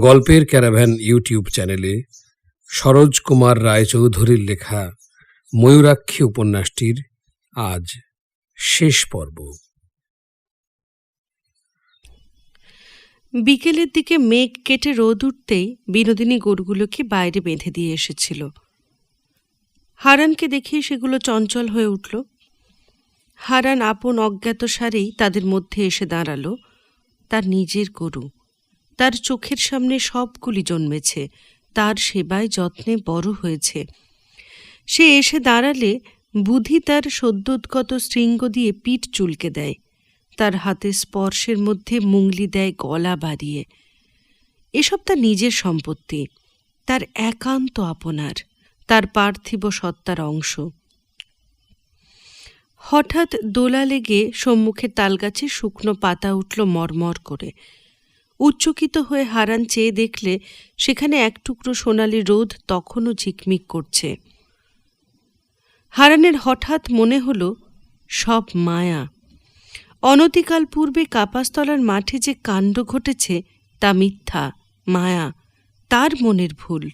গল্পের caravan YouTube চ্যানেলে সরোজ কুমার রায়চৌধুরীর লেখা ময়ূরাক্ষী উপন্যাসটির আজ শেষ পর্ব। বিকেলের দিকে মেঘ কেটে রোদ উঠতেই বিনোদিনী গরুগুলোকে বাইরে বেঁধে দিয়ে এসেছিল। হারানকে দেখেই সেগুলো চঞ্চল হয়ে উঠল। হারান আপন অজ্ঞাত সারেই তাদের মধ্যে এসে দাঁড়াল, তার নিজের গরু। তার চোখের সামনে সবগুলি জন্মেছে, তার সেবায় যত্নে বড় হয়েছে। সে এসে দাঁড়ালে বুধি তার সদ্যোৎগত শৃঙ্গ দিয়ে পিঠ চুলকে দেয়, তার হাতে স্পর্শের মধ্যে মুংলি দেয় গলা বাড়িয়ে। এসব তার নিজের সম্পত্তি, তার একান্ত আপনার, তার পার্থিব সত্তার অংশ। হঠাৎ দোলা লেগে সম্মুখে তালগাছে শুকনো পাতা উঠল মরমর করে। উচ্চকিত হয়ে হারান চেয়ে দেখলে সেখানে এক টুকরো সোনালি রোদ তখনও ঝিকমিক করছে। হারানের হঠাৎ মনে হল, সব মায়া। অনতিকাল পূর্বে কাপাসতলার মাঠে যে কাণ্ড ঘটেছে, তা মিথ্যা, মায়া, তার মনের ভুল।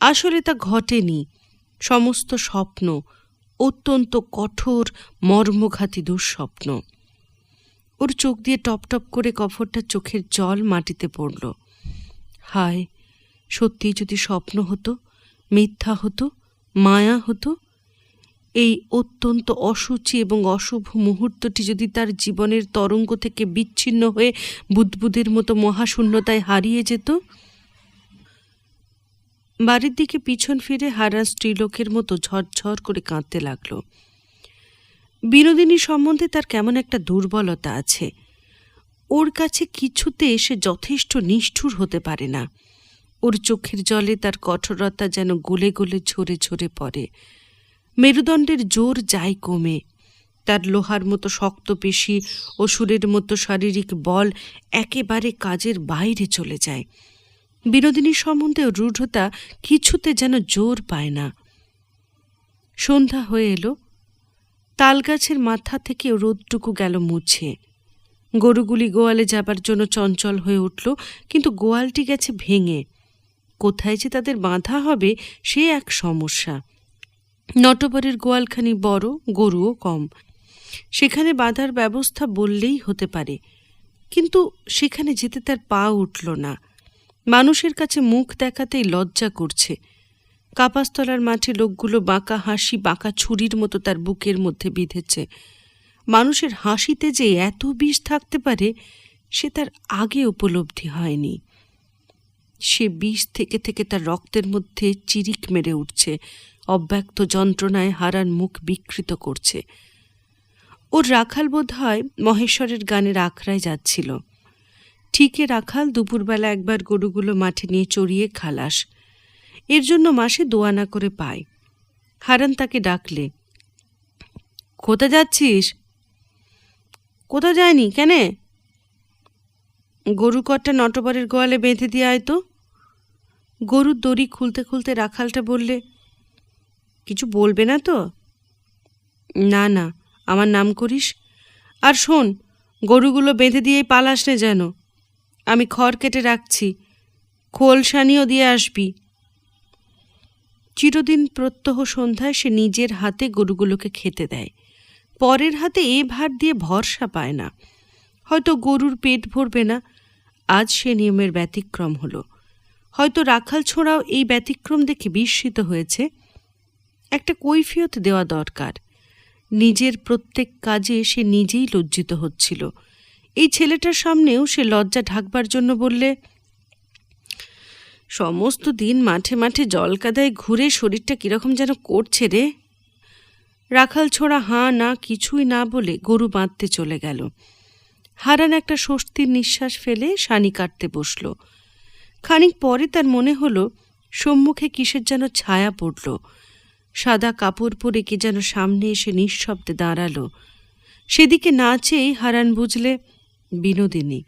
আসলে তা ঘটেনি। সমস্ত স্বপ্ন, অত্যন্ত কঠোর মর্মঘাতী দুঃস্বপ্ন। ওর চোখ দিয়ে টপ টপ করে কফরটা চোখের জল মাটিতে পড়ল। হায় সত্যি যদি স্বপ্ন হতো, মিথ্যা হতো, মায়া হতো, এই অত্যন্ত অসুচি এবং অশুভ মুহূর্তটি যদি তার জীবনের তরঙ্গ থেকে বিচ্ছিন্ন হয়ে বুদবুদের মতো মহাশূন্যতায় হারিয়ে যেত, বাড়ির দিকে পিছন ফিরে হারান স্ত্রীলোকের মতো ঝরঝর করে কাঁদতে লাগল। বিনোদিনী সম্বন্ধে তার কেমন একটা দুর্বলতা আছে। ওর কাছে কিছুতে এসে যথেষ্ট নিষ্ঠুর হতে পারে না। ওর চোখের জলে তার কঠোরতা যেন গলে গলে ঝরে ঝরে পড়ে। মেরুদণ্ডের জোর যায় কমে। তার লোহার মতো শক্ত পেশি ও সুরের মতো শারীরিক বল একেবারে কাজের বাইরে চলে যায়। বিনোদিনীর সম্বন্ধে রূঢ়তা কিছুতে যেন জোর পায় না। সন্ধ্যা হয়ে এলো। তালগাছের মাথা থেকে রোদটুকু গেল মুছে। গরুগুলি গোয়ালে যাবার জন্য চঞ্চল হয়ে উঠল, কিন্তু গোয়ালটি গেছে ভেঙে। কোথায় যে তাদের বাঁধা হবে, সে এক সমস্যা। নটবরের গোয়ালখানি বড়, গরুও কম। সেখানে বাঁধার ব্যবস্থা বললেই হতে পারে। কিন্তু সেখানে যেতে তার পা উঠল না। মানুষের কাছে মুখ দেখাতেই লজ্জা করছে। কাপাস্তলার মাঠে লোকগুলো বাঁকা হাসি, বাঁকা ছুরির মতো তার বুকের মধ্যে বিঁধেছে। মানুষের হাসিতে যে এত বিষ থাকতে পারে, সে তার আগে উপলব্ধি হয়নি। সে বিষ থেকে থেকে তার রক্তের মধ্যে চিরিক মেরে উঠছে, অব্যক্ত যন্ত্রণায় হারান মুখ বিকৃত করছে। ওর রাখাল বোধ হয় মহেশ্বরের গানের আখড়ায় যাচ্ছিল। ঠিকে রাখাল দুপুরবেলা একবার গরুগুলো মাঠে নিয়ে চড়িয়ে খালাস। এর জন্য মাসে দোয়ানা করে পায়। হারান তাকে ডাকলে কোথা যাচ্ছিস? কোথা যায়নি? কেনে? গরু কটটা নটবরের গোয়ালে বেঁধে দিয়ে আয় তো। গরুর দড়ি খুলতে খুলতে রাখালটা বললে, কিছু বলবে না তো? না না, আমার নাম করিস। আর শোন, গরুগুলো বেঁধে দিয়েই পালাস নে যেন। আমি খড় কেটে রাখছি। খোল সানিও দিয়ে আসবি। চিরদিন প্রত্যহ সন্ধ্যায় সে নিজের হাতে গরুগুলোকে খেতে দেয়। পরের হাতে এ ভার দিয়ে ভরসা পায় না। হয়তো গরুর পেট ভরবে না। আজ সে নিয়মের ব্যতিক্রম হলো। হয়তো রাখাল ছোঁড়াও এই ব্যতিক্রম দেখে বিস্মিত হয়েছে। একটা কৈফিয়ত দেওয়া দরকার। নিজের প্রত্যেক কাজে সে নিজেই লজ্জিত হচ্ছিল। এই ছেলেটার সামনেও সে লজ্জা ঢাকবার জন্য বললে সমস্ত দিন মাঠে মাঠে জল কাদায় ঘুরে শরীরটা কীরকম যেন করছে রে। রাখাল ছোড়া হাঁ না কিছুই না বলে গরু বাঁধতে চলে গেল। হারান একটা স্বস্তির নিঃশ্বাস ফেলে সানি কাটতে বসল। খানিক পরে তার মনে হলো, সম্মুখে কিসের যেন ছায়া পড়ল। সাদা কাপড় পরে কে যেন সামনে এসে নিঃশব্দে দাঁড়াল। সেদিকে না চেয়েই হারান বুঝলে, বিনোদিনী।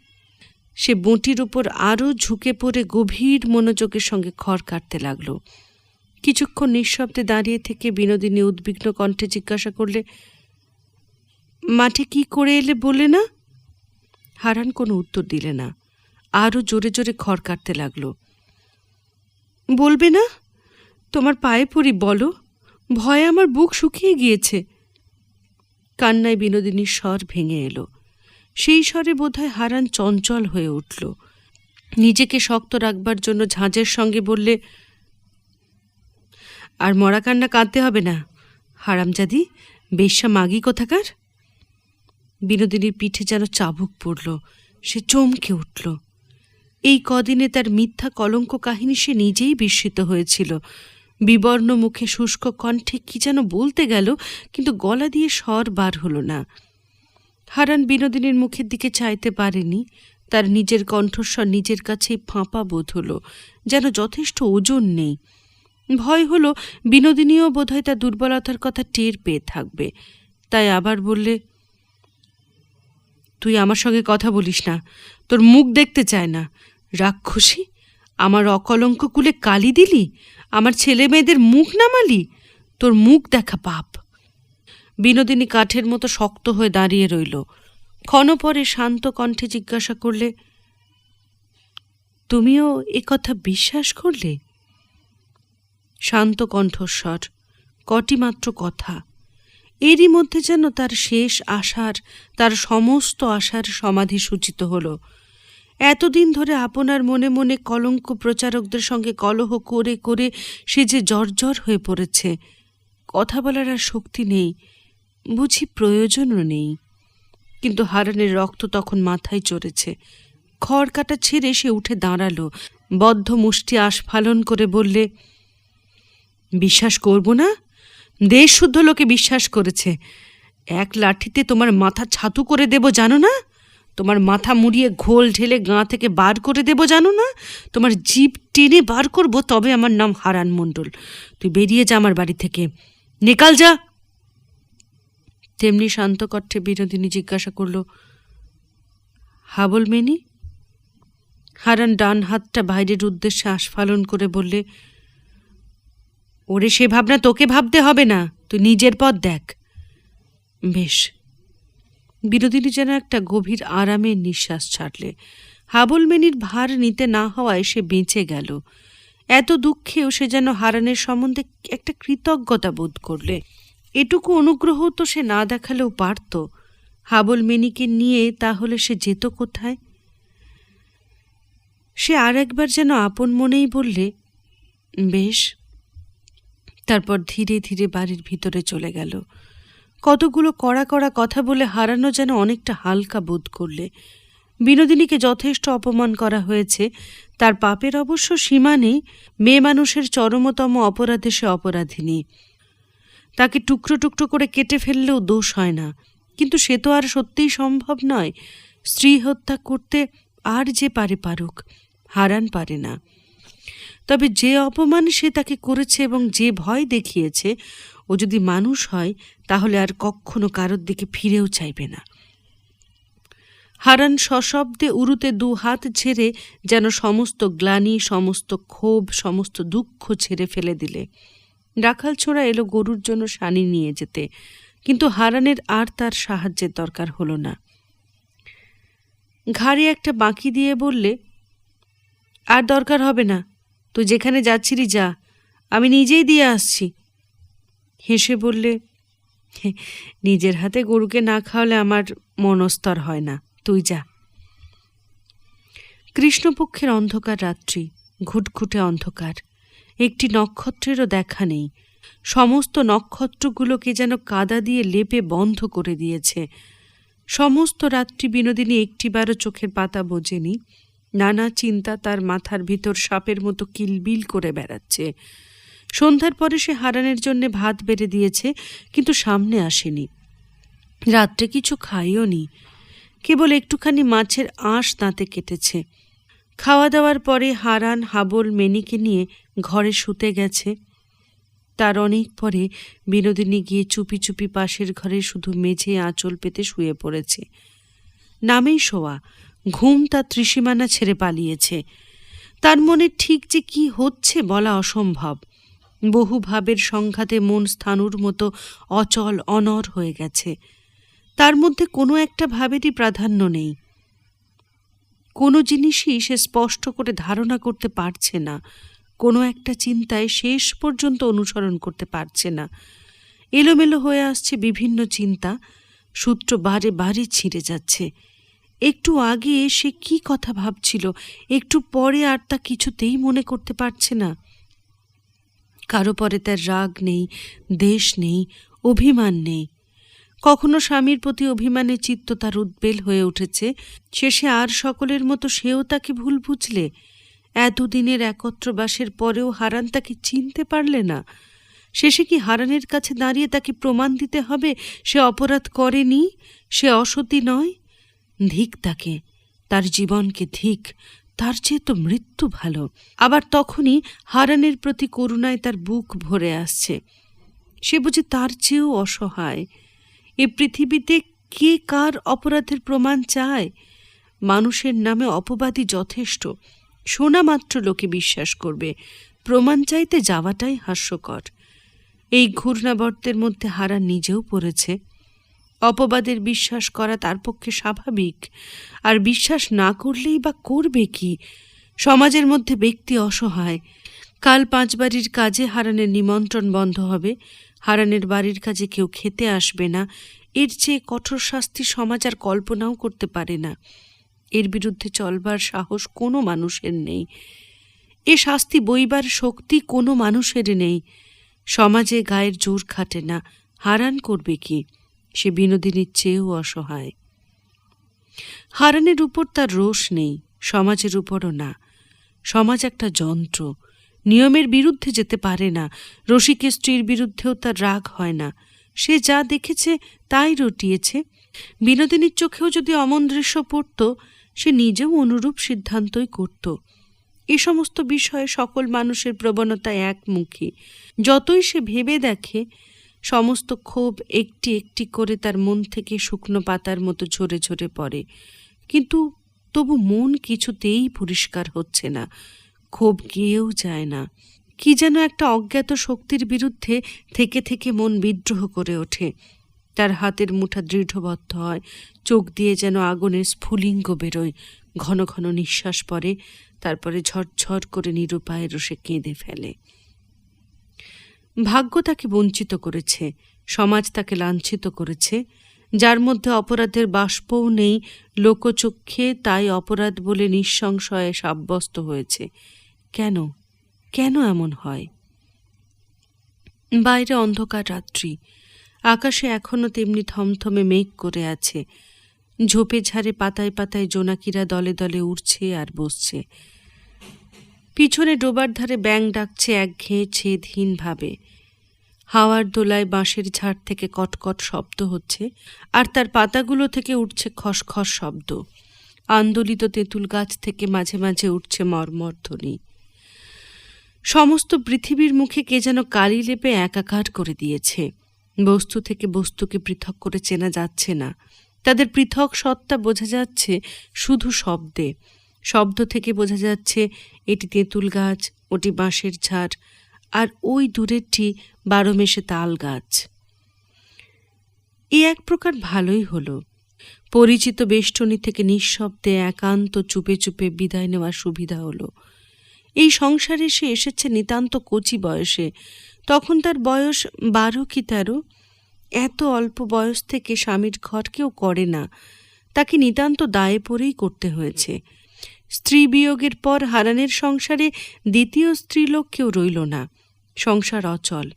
সে বঁটির উপর আরও ঝুঁকে পড়ে গভীর মনোযোগের সঙ্গে খড় কাটতে লাগল। কিছুক্ষণ নিঃশব্দে দাঁড়িয়ে থেকে বিনোদিনী উদ্বিগ্ন কণ্ঠে জিজ্ঞাসা করলে, মাঠে কি করে এলে বলে না? হারান কোনো উত্তর দিলে না। আরও জোরে জোরে খড় কাটতে লাগল। বলবে না? তোমার পায়ে পড়ি, বলো। ভয়ে আমার বুক শুকিয়ে গিয়েছে। কান্নায় বিনোদিনীর স্বর ভেঙে এলো। সেই স্বরে বোধহয় হারান চঞ্চল হয়ে উঠল। নিজেকে শক্ত রাখবার জন্য ঝাঁঝের সঙ্গে বললে, আর মরা কান্না কাঁদতে হবে না, হারামজাদি, বেশ্যা মাগি কোথাকার? বিনোদিনীর পিঠে যেন চাবুক পড়ল, সে চমকে উঠল। এই কদিনে তার মিথ্যা কলঙ্ক কাহিনী সে নিজেই বিস্মিত হয়েছিল। বিবর্ণ মুখে শুষ্ক কণ্ঠে কি যেন বলতে গেল, কিন্তু গলা দিয়ে স্বর বার হলো না। হারান বিনোদিনীর মুখের দিকে চাইতে পারেনি, তার নিজের কণ্ঠস্বর নিজের কাছেই ফাঁপা বোধ হলো, যেন যথেষ্ট ওজন নেই। ভয় হলো বিনোদিনীও বোধহয় তার দুর্বলতার কথা টের পেয়ে থাকবে। তাই আবার বললে, তুই আমার সঙ্গে কথা বলিস না, তোর মুখ দেখতে চায় না। রাক্ষসী, আমার অকলঙ্ক কুলে কালি দিলি? আমার ছেলে মেয়েদের মুখ নামালি? তোর মুখ দেখা পাপ। বিনোদিনী কাঠের মতো শক্ত হয়ে দাঁড়িয়ে রইল। ক্ষণপরে শান্ত কণ্ঠে জিজ্ঞাসা করলে, তুমিও এ কথা বিশ্বাস করলে? শান্ত কণ্ঠস্বর কটিমাত্র কথা। এরই মধ্যে যেন তার শেষ আশার, তার সমস্ত আশার সমাধি সূচিত হল। এতদিন ধরে আপনার মনে মনে কলঙ্ক প্রচারকদের সঙ্গে কলহ করে করে সে যে জর্জর হয়ে পড়েছে, কথা বলার আর শক্তি নেই। বুঝি প্রয়োজনও নেই। কিন্তু হারানের রক্ত তখন মাথায় চড়েছে। খড় কাটা ছেড়ে সে উঠে দাঁড়াল। বদ্ধ মুষ্টি আস্ফালন করে বললে, বিশ্বাস করব না? দেশ শুদ্ধ লোকে বিশ্বাস করেছে। এক লাঠিতে তোমার মাথা ছাতু করে দেব জানো না? তোমার মাথা মুড়িয়ে ঘোল ঢেলে গাঁ থেকে বার করে দেব জানো না? তোমার জিপ টেনে বার করব তবে আমার নাম হারান মণ্ডল। তুই বেরিয়ে যা আমার বাড়ি থেকে। নিকাল যা! তেমনি শান্ত কণ্ঠে বিনোদিনী জিজ্ঞাসা করল, হাবল মেনি? হারান ডান হাতটা বাইরের উদ্দেশ্যে আস্ফালন করে বললে, ওরে সে ভাবনা তোকে ভাবতে হবে না, তুই নিজের পথ দেখ। বেশ। বিনোদিনী যেন একটা গভীর আরামের নিঃশ্বাস ছাড়লে। হাবলমেনির ভার নিতে না হওয়ায় সে বেঁচে গেল। এত দুঃখেও সে যেন হারানের সম্বন্ধে একটা কৃতজ্ঞতা বোধ করলে। এটুকু অনুগ্রহ তো সে না দেখালেও পারত। হাবলমেনিকে নিয়ে তাহলে সে যেত কোথায়? সে আর একবার যেন আপন মনেই বললে, বেশ। তারপর ধীরে ধীরে বাড়ির ভিতরে চলে গেল। কতগুলো কড়া কড়া কথা বলে হারানো যেন অনেকটা হালকা বোধ করলে। বিনোদিনীকে যথেষ্ট অপমান করা হয়েছে। তার পাপের অবশ্য সীমা নেই। মেয়ে মানুষের চরমতম অপরাধে সে অপরাধিনী তাকে টুকরো টুকরো করে কেটে ফেললেও দোষ হয় না। কিন্তু সে তো আর সত্যিই সম্ভব নয়। স্ত্রী হত্যা করতে আর যে পারে পারুক, হারান পারে না। তবে যে অপমান সে তাকে করেছে এবং যে ভয় দেখিয়েছে, ও যদি মানুষ হয়, তাহলে আর কখনো কারোর দিকে ফিরেও চাইবে না। হারান সশব্দে উরুতে দু হাত ছেড়ে যেন সমস্ত গ্লানি, সমস্ত ক্ষোভ, সমস্ত দুঃখ ছেড়ে ফেলে দিলে। রাখাল ছোড়া এলো গরুর জন্য সানি নিয়ে যেতে কিন্তু হারানের আর তার সাহায্যের দরকার হলো না। ঘাড়ে একটা বাঁকি দিয়ে বললে আর দরকার হবে না তুই যেখানে যাচ্ছিলি যা আমি নিজেই দিয়ে আসছি। হেসে বললে "হে, নিজের হাতে গরুকে না খাওয়ালে আমার মনস্তর হয় না তুই যা। কৃষ্ণপক্ষের অন্ধকার রাত্রি ঘুটঘুটে অন্ধকার। একটি নক্ষত্রেরও দেখা নেই। সমস্ত নক্ষত্রগুলোকে যেন কাদা দিয়ে লেপে বন্ধ করে দিয়েছে। সমস্ত রাত্রি বিনোদিনী একটিবারও চোখের পাতা বোঝেনি। নানা চিন্তা তার মাথার ভিতর সাপের মতো কিলবিল করে বেড়াচ্ছে। সন্ধ্যার পরে সে হারানের জন্য ভাত বেড়ে দিয়েছে, কিন্তু সামনে আসেনি। রাত্রে কিছু খাইও নি। কেবল একটুখানি মাছের আঁশ দাঁতে কেটেছে। খাওয়া দাওয়ার পরে হারান হাবল মেনিকে নিয়ে ঘরে শুতে গেছে। তার অনেক পরে বিনোদিনী গিয়ে চুপি চুপি পাশের ঘরে শুধু মেঝে আঁচল পেতে শুয়ে পড়েছে। নামেই শোয়া, ঘুম তার ত্রিসীমানা ছেড়ে পালিয়েছে। তার মনে ঠিক যে কি হচ্ছে বলা অসম্ভব। বহু ভাবের সংঘাতে মন স্থানুর মতো অচল, অনর হয়ে গেছে। তার মধ্যে কোনো একটা ভাবেরই প্রাধান্য নেই। কোনো জিনিসই সে স্পষ্ট করে ধারণা করতে পারছে না। কোনো একটা চিন্তায় শেষ পর্যন্ত অনুসরণ করতে পারছে না। এলোমেলো হয়ে আসছে বিভিন্ন চিন্তা। সূত্র বারে বারে ছিঁড়ে যাচ্ছে। একটু আগে সে কি কথা ভাবছিল, একটু পরে আর তা কিছুতেই মনে করতে পারছে না। কারও পরে তার রাগ নেই, দেশ নেই, অভিমান নেই। কখনো স্বামীর প্রতি অভিমানে চিত্ত তার উদ্বেল হয়ে উঠেছে, শেষে আর সকলের মতো সেও তাকে ভুল বুঝলে। এতদিনের একত্রবাসের পরেও হারান তাকে চিনতে পারলে না। শেষে কি হারানের কাছে দাঁড়িয়ে তাকে প্রমাণ দিতে হবে সে অপরাধ করেনি? সে অসতী নয়? ধিক তাকে। তার জীবনকে ধিক। তার চেয়ে তো মৃত্যু ভালো। আবার তখনই হারানের প্রতি করুণায় তার বুক ভরে আসছে। সে বুঝি তার চেয়েও অসহায়। এ পৃথিবীতে কে কার অপরাধের প্রমাণ চায়? মানুষের নামে অপবাদী যথেষ্ট। শোনা মাত্র লোকে বিশ্বাস করবে। প্রমাণ চাইতে যাওয়াটাই হাস্যকর। এই ঘূর্ণাবর্তের মধ্যে হারা নিজেও পড়েছে। অপবাদের বিশ্বাস করা তার পক্ষে স্বাভাবিক। আর বিশ্বাস না করলেই বা করবে কি? সমাজের মধ্যে ব্যক্তি অসহায়। কাল পাঁচ বাড়ির কাজে হারানের নিমন্ত্রণ বন্ধ হবে। হারানের বাড়ির কাজে কেউ খেতে আসবে না। এর চেয়ে কঠোর শাস্তি সমাজ আর কল্পনাও করতে পারে না। এর বিরুদ্ধে চলবার সাহস কোনো মানুষের নেই। এ শাস্তি বইবার শক্তি কোনো মানুষের নেই। সমাজে গায়ের জোর খাটে না। হারান করবে কি? সে বিনোদিনীর চেয়েও অসহায়। হারানের উপর তার রোষ নেই। সমাজের উপরও না। সমাজ একটা যন্ত্র। নিয়মের বিরুদ্ধে যেতে পারে না। রসিকের স্ত্রীর বিরুদ্ধেও তার রাগ হয় না। সে যা দেখেছে, তাই রটিয়েছে। বিনোদিনীর চোখেও যদি অমন দৃশ্য পড়ত, সে নিজেও অনুরূপ সিদ্ধান্তই করত। এ সমস্ত বিষয়ে সকল মানুষের প্রবণতা একমুখী। যতই সে ভেবে দেখে, সমস্ত ক্ষোভ একটি একটি করে তার মন থেকে শুকনো পাতার মতো ঝরে ঝরে পড়ে। কিন্তু তবু মন কিছুতেই পরিষ্কার হচ্ছে না। ক্ষোভ গিয়েও যায় না। কি যেন একটা অজ্ঞাত শক্তির বিরুদ্ধে থেকে থেকে মন বিদ্রোহ করে ওঠে। তার হাতের মুঠা দৃঢ়বদ্ধ হয়, চোখ দিয়ে যেন আগুনের স্ফুলিঙ্গ বেরোয়। ঘন ঘন নিঃশ্বাস পড়ে, তারপরে ঝরঝর করে নিরুপায় রসে কেঁদে ফেলে। ভাগ্য তাকে বঞ্চিত করেছে, সমাজ তাকে লাঞ্ছিত করেছে। যার মধ্যে অপরাধের বাষ্পও নেই, লোকচক্ষে তাই অপরাধ বলে নিঃসংশয়ে সাব্যস্ত হয়েছে। কেন? কেন এমন হয়? বাইরে অন্ধকার রাত্রি। আকাশে এখনও তেমনি থমথমে মেঘ করে আছে। ঝোপে ঝাড়ে পাতায় পাতায় জোনাকিরা দলে দলে উড়ছে আর বসছে। পিছনে ডোবার ধারে ব্যাং ডাকছে একঘেয়ে ছেদহীন ভাবে হাওয়ার দোলায় বাঁশের ঝাড় থেকে কটকট শব্দ হচ্ছে আর তার পাতাগুলো থেকে উঠছে খসখস শব্দ। আন্দোলিত তেঁতুল গাছ থেকে মাঝে মাঝে উঠছে মর্মর ধ্বনি। সমস্ত পৃথিবীর মুখে কে যেন কালি লেপে একাকার করে দিয়েছে। বস্তু থেকে বস্তুকে পৃথক করে চেনা যাচ্ছে না। তাদের পৃথক সত্তা বোঝা যাচ্ছে শুধু শব্দে। শব্দ থেকে বোঝা যাচ্ছে এটি তেঁতুল গাছ, ওটি বাঁশের ঝাড়, আর ওই দূরেরটি বারো মেশে তাল গাছ। এ এক প্রকার ভালোই হলো। পরিচিত বেষ্টনী থেকে নিঃশব্দে একান্ত চুপে চুপে বিদায় নেওয়ার সুবিধা হলো। এই সংসারে সে এসেছে নিতান্ত কচি বয়সে। তখন তার বয়স বারো কি তেরো। এত অল্প বয়স থেকে স্বামীর ঘর কেউ করে না। তাকে নিতান্ত দায়ে পড়েই করতে হয়েছে। স্ত্রী বিয়োগের পর হারানের সংসারে দ্বিতীয় স্ত্রীলোক কেউ রইল না। সংসার অচল।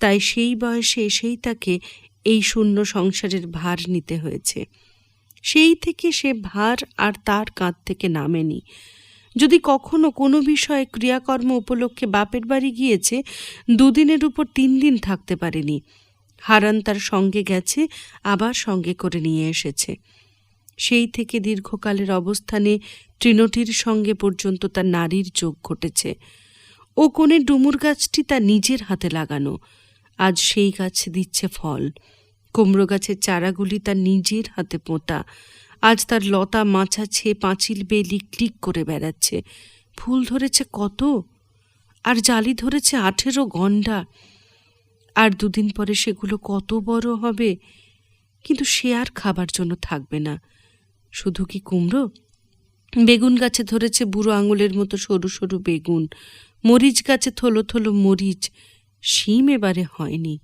তাই সেই বয়সে এসেই তাকে এই শূন্য সংসারের ভার নিতে হয়েছে। সেই থেকে সে ভার আর তার কাঁধ থেকে নামেনি। যদি কখনো কোনো বিষয়ে ক্রিয়াকর্ম উপলক্ষে বাপের বাড়ি গিয়েছে, দুদিনের উপর তিন দিন থাকতে পারেনি। হারান তার সঙ্গে গেছে, আবার সঙ্গে করে নিয়ে এসেছে। সেই থেকে দীর্ঘকালের অবস্থানে তৃণটির সঙ্গে পর্যন্ত তার নারীর যোগ ঘটেছে। ও কোণে ডুমুর গাছটি তার নিজের হাতে লাগানো। আজ সেই গাছ দিচ্ছে ফল। কুমড়ো গাছের চারাগুলি তার নিজের হাতে পোঁতা। আজ তার লতা মাছাছে, পাঁচিল বেয়ে লিকলিক করে বেড়াচ্ছে। ফুল ধরেছে কত? আর জালি ধরেছে আঠেরো গন্ডা আর দুদিন পরে সেগুলো কত বড় হবে? কিন্তু সে আর খাবার জন্য থাকবে না। শুধু কি কুমড়ো? বেগুন গাছে ধরেছে বুড়ো আঙুলের মতো সরু সরু বেগুন। মরিচ গাছে থলো থলো মরিচ। শিম এবারে হয়নি।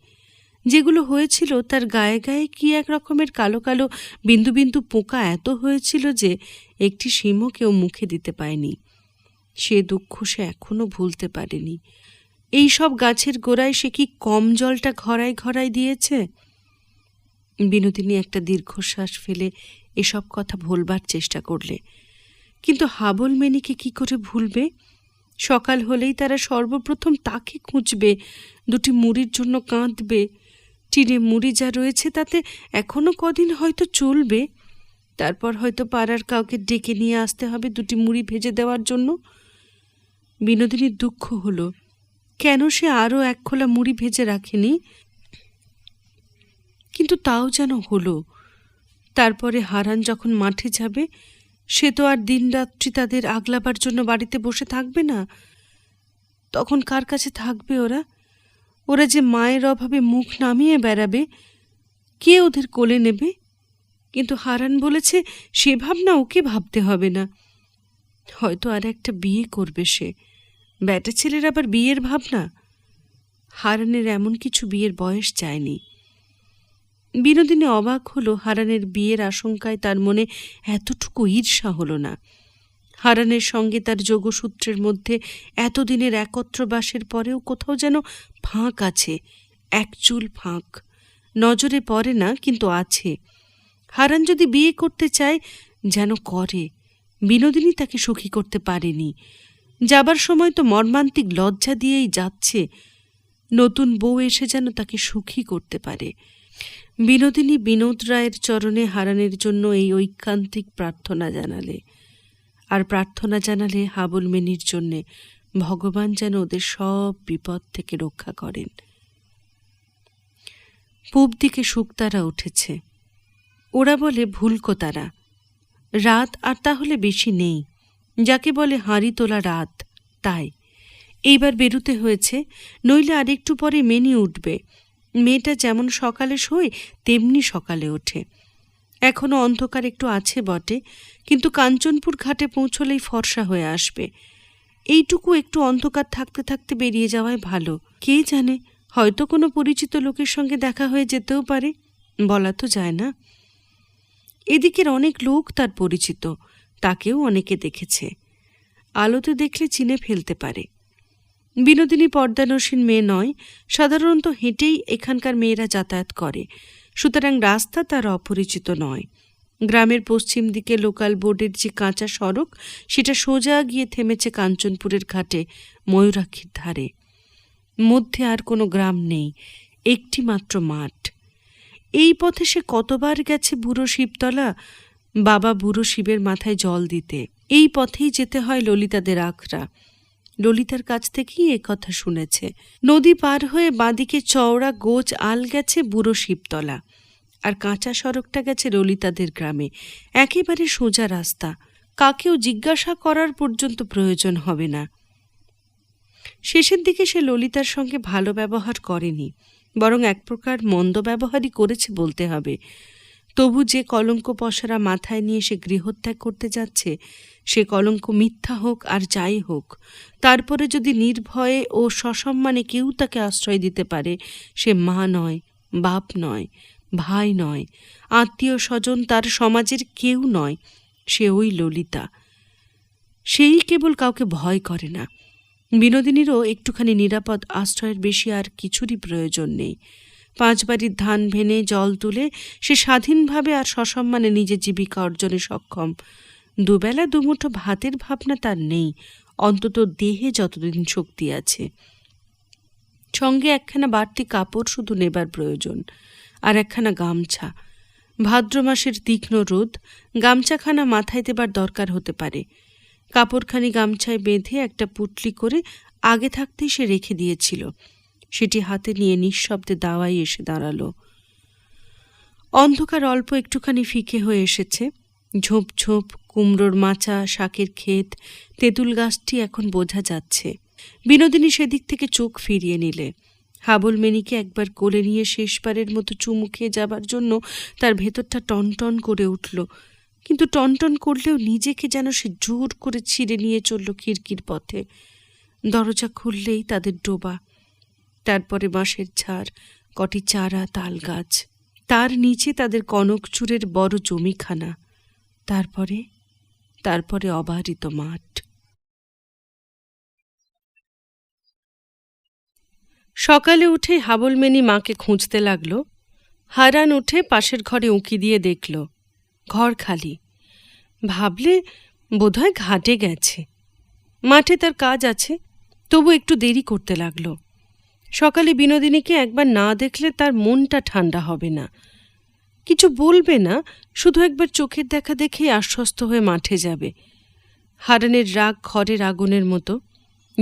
যেগুলো হয়েছিল তার গায়ে গায়ে কি এক রকমের কালো কালো বিন্দু বিন্দু পোকা এত হয়েছিল যে একটি শিমও কেউ মুখে দিতে পায়নি সে দুঃখ সে এখনও ভুলতে পারেনি। এই সব গাছের গোড়ায় সে কি কম জলটা ঘরায় ঘরায় দিয়েছে? বিনোদিনী একটা দীর্ঘশ্বাস ফেলে এসব কথা ভুলবার চেষ্টা করলে। কিন্তু হাবল মেনিকে কি করে ভুলবে? সকাল হলেই তারা সর্বপ্রথম তাকে খুঁজবে, দুটি মুড়ির জন্য কাঁদবে। টিনে মুড়ি যা রয়েছে তাতে এখনও কদিন হয়তো চলবে। তারপর হয়তো পাড়ার কাউকে ডেকে নিয়ে আসতে হবে দুটি মুড়ি ভেজে দেওয়ার জন্য। বিনোদিনীর দুঃখ হলো, কেন সে আরও এক খোলা মুড়ি ভেজে রাখেনি? কিন্তু তাও যেন হলো, তারপরে হারান যখন মাঠে যাবে, সে তো আর দিনরাত্রি তাদের আগলাবার জন্য বাড়িতে বসে থাকবে না। তখন কার কাছে থাকবে ওরা? ওরা যে মায়ের অভাবে মুখ নামিয়ে বেড়াবে, কে ওদের কোলে নেবে? কিন্তু হারান বলেছে, সে ভাবনা ওকে ভাবতে হবে না। হয়তো আর একটা বিয়ে করবে সে। ব্যাটা ছেলের আবার বিয়ের ভাবনা? হারানের এমন কিছু বিয়ের বয়স যায়নি। বিনোদিনী অবাক হলো হারানের বিয়ের আশঙ্কায় তার মনে এতটুকু ঈর্ষা হলো না। হারানের সঙ্গে তার যোগসূত্রের মধ্যে এতদিনের একত্রবাসের পরেও কোথাও যেন ফাঁক আছে, এক চুল ফাঁক। নজরে পড়ে না, কিন্তু আছে। হারান যদি বিয়ে করতে চায়, যেন করে। বিনোদিনী তাকে সুখী করতে পারেনি। যাবার সময় তো মর্মান্তিক লজ্জা দিয়েই যাচ্ছে। নতুন বউ এসে যেন তাকে সুখী করতে পারে। বিনোদিনী বিনোদ রায়ের চরণে হারানের জন্য এই ঐকান্তিক প্রার্থনা জানালে। আর প্রার্থনা জানালে হাবুল মেনির জন্যে ভগবান যেন ওদের সব বিপদ থেকে রক্ষা করেন। পূব দিকে শুকতারা উঠেছে। ওরা বলে ভুলকো তারা। রাত আর তাহলে বেশি নেই। যাকে বলে হাঁড়ি তোলা রাত, তাই। এইবার বেরুতে হয়েছে, নইলে আরেকটু পরে মেনি উঠবে। মেয়েটা যেমন সকালে শোয়, তেমনি সকালে ওঠে। এখনও অন্ধকার একটু আছে বটে, কিন্তু কাঞ্চনপুর ঘাটে পৌঁছলেই ফর্সা হয়ে আসবে। এইটুকু একটু অন্ধকার থাকতে থাকতে বেরিয়ে যাওয়াই ভালো। কে জানে, হয়তো কোনো পরিচিত লোকের সঙ্গে দেখা হয়ে যেতেও পারে, বলা তো যায় না। এদিকের অনেক লোক তার পরিচিত, তাকেও অনেকে দেখেছে। আলোতে দেখলে চিনে ফেলতে পারে। বিনোদিনী পর্দানসীন মেয়ে নয়, সাধারণত হেঁটেই এখানকার মেয়েরা যাতায়াত করে। সুতরাং রাস্তা তার অপরিচিত নয়। গ্রামের পশ্চিম দিকে লোকাল বোর্ডের যে কাঁচা সড়ক, সেটা সোজা গিয়ে থেমেছে কাঞ্চনপুরের ঘাটে, ময়ূরাক্ষীর ধারে। মধ্যে আর কোনো গ্রাম নেই, একটি মাত্র মাঠ। এই পথে সে কতবার গেছে বুড়ো শিবতলা? বাবা বুড়ো শিবের মাথায় জল দিতে। এই পথেই যেতে হয় ললিতাদের আখড়া। ললিতার কাছ থেকেই এ কথা শুনেছে। নদী পার হয়ে বাঁদিকে চওড়া গোচ আল গেছে বুড়ো শিবতলা। আর কাঁচা সড়কটা গেছে ললিতাদের গ্রামে। একেবারে সোজা রাস্তা। কাকেও জিজ্ঞাসা করার পর্যন্ত প্রয়োজন হবে না। শেষের দিকে সে ললিতার সঙ্গে ভালো ব্যবহার করেনি। বরং এক প্রকার মন্দ ব্যবহারই করেছে বলতে হবে। তবু যে কলঙ্ক পশারা মাথায় নিয়ে সে গৃহত্যাগ করতে যাচ্ছে, সে কলঙ্ক মিথ্যা হোক আর যাই হোক, তারপরে যদি নির্ভয়ে ও সসম্মানে কেউ তাকে আশ্রয় দিতে পারে, সে মা নয়, বাপ নয়, ভাই নয় আত্মীয় স্বজন তার সমাজের কেউ নয়, সে ওই ললিতা। সেই কেবল কাউকে ভয় করে না। বিনোদিনীরও একটুখানি নিরাপদ আশ্রয়ের বেশি আর কিছুরই প্রয়োজন নেই। পাঁচ বাড়ির ধান ভেনে জল তুলে সে স্বাধীনভাবে আর সসম্মানে নিজের জীবিকা অর্জনে সক্ষম। দুবেলা দুমুঠো ভাতের ভাবনা তার নেই, অন্তত দেহে যতদিন শক্তি আছে। সঙ্গে একখানা বাড়তি কাপড় শুধু নেবার প্রয়োজন, আর একখানা গামছা। ভাদ্র মাসের তীক্ষ্ণ রোদ গামছাখানা মাথায় দেবার দরকার হতে পারে। কাপড়খানি গামছায় বেঁধে একটা পুটলি করে আগে থাকতেই সে রেখে দিয়েছিল। সেটি হাতে নিয়ে নিঃশব্দে দাওয়াই এসে দাঁড়াল। অন্ধকার অল্প একটুখানি ফিকে হয়ে এসেছে। ঝোপ ঝোপ, কুমড়োর মাচা, শাকের ক্ষেত, তেঁতুল গাছটি এখন বোঝা যাচ্ছে। বিনোদিনী সেদিক থেকে চোখ ফিরিয়ে নিলে। হাবল মেনিকে একবার কোলে নিয়ে শেষবারের মতো চুমু যাবার জন্য তার ভেতরটা টনটন করে উঠল। কিন্তু টনটন করলেও নিজেকে যেন সে জোর করে ছিঁড়ে নিয়ে চলল খিড়কির পথে। দরজা খুললেই তাদের ডোবা। তারপরে বাঁশের ঝাড়, কটি চারা তাল গাছ তার নিচে তাদের কনকচুরের বড় জমিখানা। তারপরে তারপরে অবারিত মাঠ। সকালে উঠে হাবলমেনি মাকে খুঁজতে লাগল। হারান উঠে পাশের ঘরে উঁকি দিয়ে দেখল, ঘর খালি। ভাবলে বোধহয় ঘাটে গেছে। মাঠে তার কাজ আছে, তবু একটু দেরি করতে লাগল। সকালে বিনোদিনীকে একবার না দেখলে তার মনটা ঠান্ডা হবে না। কিছু বলবে না, শুধু একবার চোখের দেখা দেখেই আশ্বস্ত হয়ে মাঠে যাবে। হারানের রাগ খড়ের আগুনের মতো।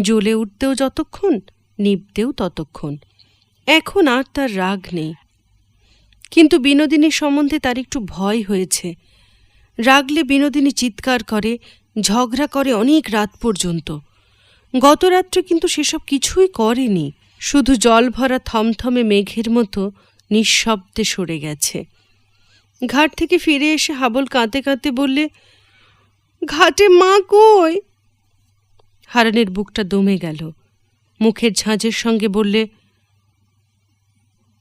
জ্বলে উঠতেও যতক্ষণ নিবতেও ততক্ষণ। এখন আর তার রাগ নেই। কিন্তু বিনোদিনীর সম্বন্ধে তার একটু ভয় হয়েছে। রাগলে বিনোদিনী চিৎকার করে, ঝগড়া করে অনেক রাত পর্যন্ত। গত রাত্রে কিন্তু সেসব কিছুই করেনি। শুধু জল ভরা থমথমে মেঘের মতো নিঃশব্দে সরে গেছে। ঘাট থেকে ফিরে এসে হাবল কাঁদতে কাঁদতে বললে, ঘাটে মা কই? হারানের বুকটা দমে গেল। মুখের ঝাঁঝের সঙ্গে বললে,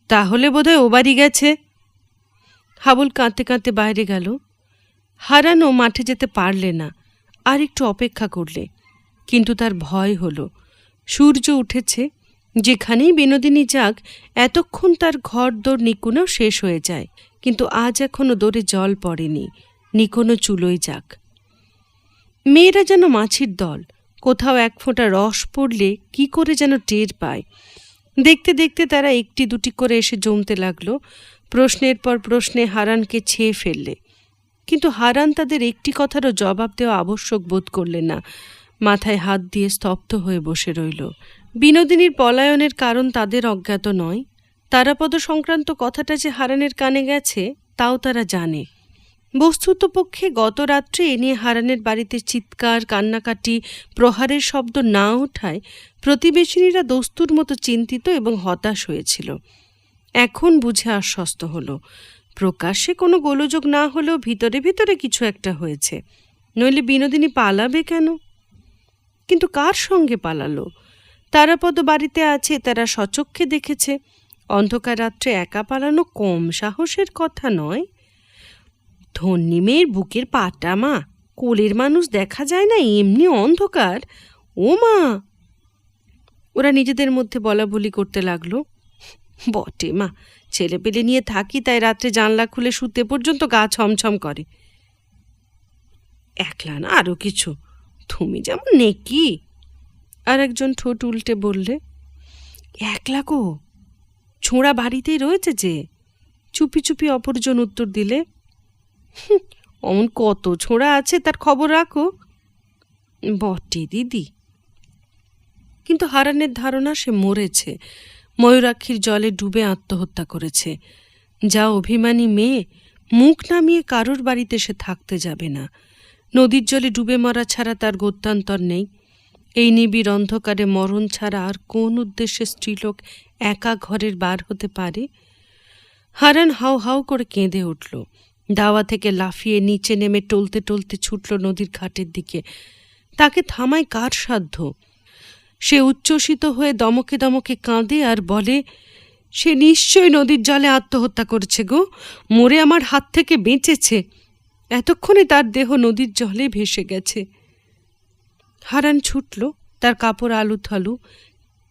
তাহলে বোধহয় ও বাড়ি গেছে। হাবুল কাঁদতে কাঁদতে বাইরে গেল। হারানো মাঠে যেতে পারলে না, আর একটু অপেক্ষা করলে। কিন্তু তার ভয় হলো। সূর্য উঠেছে যেখানেই বিনোদিনী যাক, এতক্ষণ তার ঘর দোর নিকুনও শেষ হয়ে যায়। কিন্তু আজ এখনও দোরে জল পড়েনি নিকোনো চুলোই যাক। মেয়েরা যেন মাছির দল, কোথাও এক ফোঁটা রস পড়লে কি করে যেন টের পায়। দেখতে দেখতে তারা একটি দুটি করে এসে জমতে লাগল, প্রশ্নের পর প্রশ্নে হারানকে ছেয়ে ফেললে। কিন্তু হারান তাদের একটি কথারও জবাব দেওয়া আবশ্যক বোধ করলেন না, মাথায় হাত দিয়ে স্তব্ধ হয়ে বসে রইল। বিনোদিনীর পলায়নের কারণ তাদের অজ্ঞাত নয়। তারাপদ সংক্রান্ত কথাটা যে হারানের কানে গেছে, তাও তারা জানে। বস্তুত পক্ষে গত রাত্রে এ নিয়ে হারানের বাড়িতে চিৎকার, কান্নাকাটি, প্রহারের শব্দ না ওঠায় প্রতিবেশিনীরা দস্তুর মতো চিন্তিত এবং হতাশ হয়েছিল। এখন বুঝে আশ্বস্ত হলো, প্রকাশ্যে কোনো গোলযোগ না হলেও ভিতরে ভিতরে কিছু একটা হয়েছে। নইলে বিনোদিনী পালাবে কেন? কিন্তু কার সঙ্গে পালালো? তারাপদ বাড়িতে আছে, তারা সচক্ষে দেখেছে। অন্ধকার রাত্রে একা পালানো কম সাহসের কথা নয়। ধন্যী মেয়ের বুকের পাটা, মা। কোলের মানুষ দেখা যায় না, এমনি অন্ধকার। ও মা! ওরা নিজেদের মধ্যে বলা বলি করতে লাগল। বটে, মা। ছেলে পেলে নিয়ে থাকি, তাই রাত্রে জানলা খুলে শুতে পর্যন্ত গা ছমছম করে। একলা না আরও কিছু? তুমি যেমন নেকি। আর একজন ঠোঁট উল্টে বললে একলা কো ছোঁড়া বাড়িতেই রয়েছে যে? চুপি চুপি অপরজন উত্তর দিলে "হুঁ, অমন কত ছোঁড়া আছে তার খবর রাখো। বটে দিদি। কিন্তু হারানের ধারণা সে মরেছে। ময়ূরাক্ষীর জলে ডুবে আত্মহত্যা করেছে। যা অভিমানী মেয়ে মুখ নামিয়ে কারোর বাড়িতে সে থাকতে যাবে না। নদীর জলে ডুবে মরা ছাড়া তার গত্যান্তর নেই। এই নিবিড় অন্ধকারে মরণ ছাড়া আর কোন উদ্দেশ্যে স্ত্রীলোক একা ঘরের বার হতে পারে? হারান হাউ হাউ করে কেঁদে উঠল। দাওয়া থেকে লাফিয়ে নিচে নেমে টলতে টলতে ছুটল নদীর ঘাটের দিকে। তাকে থামায় কার সাধ্য? সে উচ্ছ্বসিত হয়ে দমকে দমকে কাঁদে আর বলে, সে নিশ্চয়ই নদীর জলে আত্মহত্যা করেছে গো। মরে আমার হাত থেকে বেঁচেছে। এতক্ষণে তার দেহ নদীর জলে ভেসে গেছে। হারান ছুটল, তার কাপড় আলু থালু।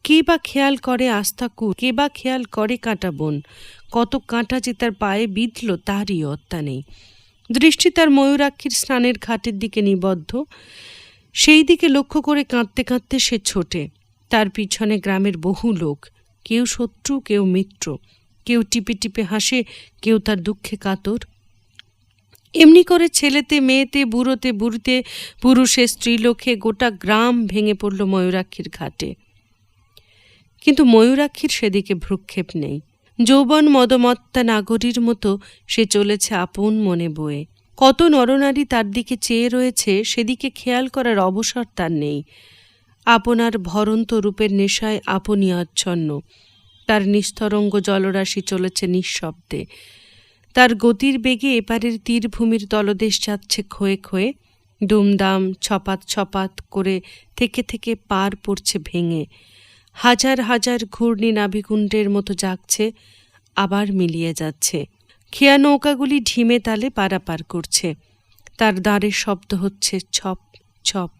কে বা খেয়াল করে আস্তাকুর কে বা খেয়াল করে কাঁটা বন। কত কাঁটা যে তার পায়ে বিঁধল, তারই অত্যা নেই। দৃষ্টি তার ময়ূরাক্ষীর স্নানের ঘাটের দিকে নিবদ্ধ। সেই দিকে লক্ষ্য করে কাঁদতে কাঁদতে সে ছোটে। তার পিছনে গ্রামের বহু লোক। কেউ শত্রু, কেউ মিত্র। কেউ টিপে টিপে হাসে, কেউ তার দুঃখে কাতর। এমনি করে ছেলেতে, মেয়েতে, বুড়োতে, বুড়িতে, পুরুষে, স্ত্রীলোকে গোটা গ্রাম ভেঙে পড়ল ময়ূরাক্ষীর ঘাটে। কিন্তু ময়ূরাক্ষীর সেদিকে ভ্রুক্ষেপ নেই। যৌবন মদমত্তা নাগরীর মতো সে চলেছে আপন মনে বয়ে। কত নরনারী তার দিকে চেয়ে রয়েছে, সেদিকে খেয়াল করার অবসর তার নেই। আপনার ভরন্ত রূপের নেশায় আপনি আচ্ছন্ন। তার নিস্তরঙ্গ জলরাশি চলেছে নিঃশব্দে। তার গতির বেগে এপারের তীরভূমির তলদেশ যাচ্ছে ক্ষয়ে ক্ষয়ে। দুমদাম, ছপাত ছপাত করে থেকে থেকে পার পড়ছে ভেঙে। হাজার হাজার ঘূর্ণি নাভিকুণ্ডের মতো জাগছে, আবার মিলিয়ে যাচ্ছে। খেয়া নৌকাগুলি ঢিমে তালে পারাপার করছে। তার দাঁড়ের শব্দ হচ্ছে ছপ ছপ।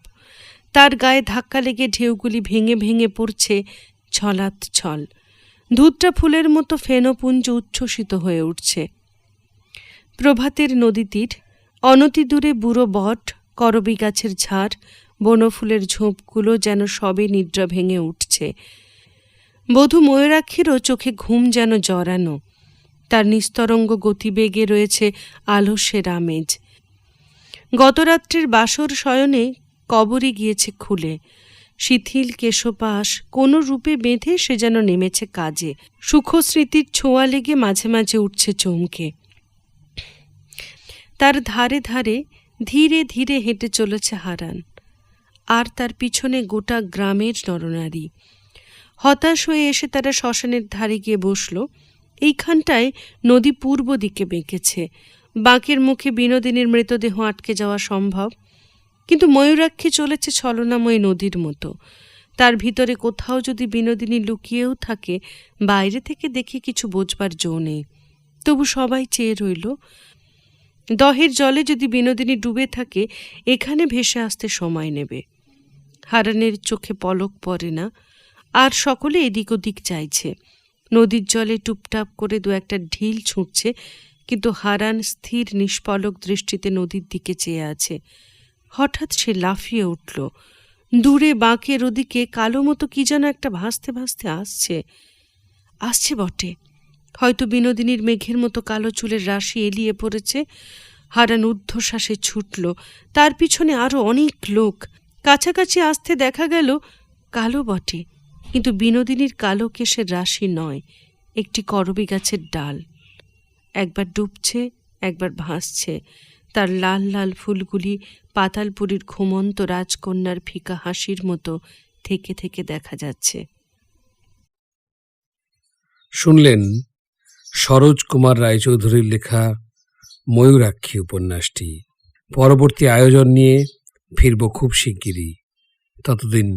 তার গায়ে ধাক্কা লেগে ঢেউগুলি ভেঙে ভেঙে পড়ছে ছলাৎ ছল। দুধটা ফুলের মতো ফেনপুঞ্জ উচ্ছ্বসিত হয়ে উঠছে। প্রভাতের নদী তীর অনতি দূরে বুড়ো বট, করবি গাছের ঝাড়, বনফুলের ঝোপগুলো যেন সবে নিদ্রা ভেঙে উঠছে। বধূ ময়ূরাক্ষীরও চোখে ঘুম যেন জড়ানো। তার নিস্তরঙ্গ গতিবেগে রয়েছে আলস্যের আমেজ। গতরাত্রির বাসর শয়নে কবরে গিয়েছে খুলে। শিথিল কেশপাশ কোনো রূপে বেঁধে সে যেন নেমেছে কাজে। সুখস্মৃতির ছোঁয়া লেগে মাঝে মাঝে উঠছে চমকে। তার ধারে ধারে ধীরে ধীরে হেঁটে চলেছে হারান, আর তার পিছনে গোটা গ্রামের নরনারী। হতাশ হয়ে এসে তারা শ্মশানের ধারে গিয়ে বসল। এইখানটায় নদী পূর্ব দিকে বেঁকেছে। বাঁকের মুখে বিনোদিনীর মৃতদেহ আটকে যাওয়া সম্ভব। কিন্তু ময়ূরাক্ষী চলেছে ছলনাময় নদীর মতো। তার ভিতরে কোথাও যদি বিনোদিনী লুকিয়েও থাকে, বাইরে থেকে দেখে কিছু বোঝবার জো নেই। তবু সবাই চেয়ে রইল দহের জলে যদি বিনোদিনী ডুবে থাকে, এখানে ভেসে আসতে সময় নেবে। হারানের চোখে পলক পড়ে না, আর সকলে এদিক ওদিক চাইছে। নদীর জলে টুপটাপ করে দু একটা ঢিল ছুঁড়ছে, কিন্তু হারান স্থির নিষ্পলক দৃষ্টিতে নদীর দিকে চেয়ে আছে। হঠাৎ সে লাফিয়ে উঠল। দূরে বাঁকের ওদিকে কালো মতো কি যেন একটা ভাসতে ভাসতে আসছে। আসছে বটে। হয়তো বিনোদিনীর মেঘের মতো কালো চুলের রাশি এলিয়ে পড়েছে। হারান ঊর্ধ্বশ্বাসে ছুটল। তার পিছনে আরও অনেক লোক। কাছাকাছি আসতে দেখা গেল কালো বটে। কিন্তু বিনোদিনীর কালো কেশের রাশি নয়, একটি করবি গাছের ডাল। একবার ডুবছে, একবার ভাসছে। তার লাল লাল ফুলগুলি পাতালপুরীর ঘুমন্ত রাজকন্যার ফিকা হাসির মতো থেকে থেকে দেখা যাচ্ছে। শুনলেন সরোজ কুমার রায়চৌধুরীর লেখা ময়ূরাক্ষী উপন্যাসটি। পরবর্তী আয়োজন নিয়ে ফিরব খুব শিগগিরই। ততদিন